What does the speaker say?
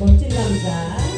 멋진 남자.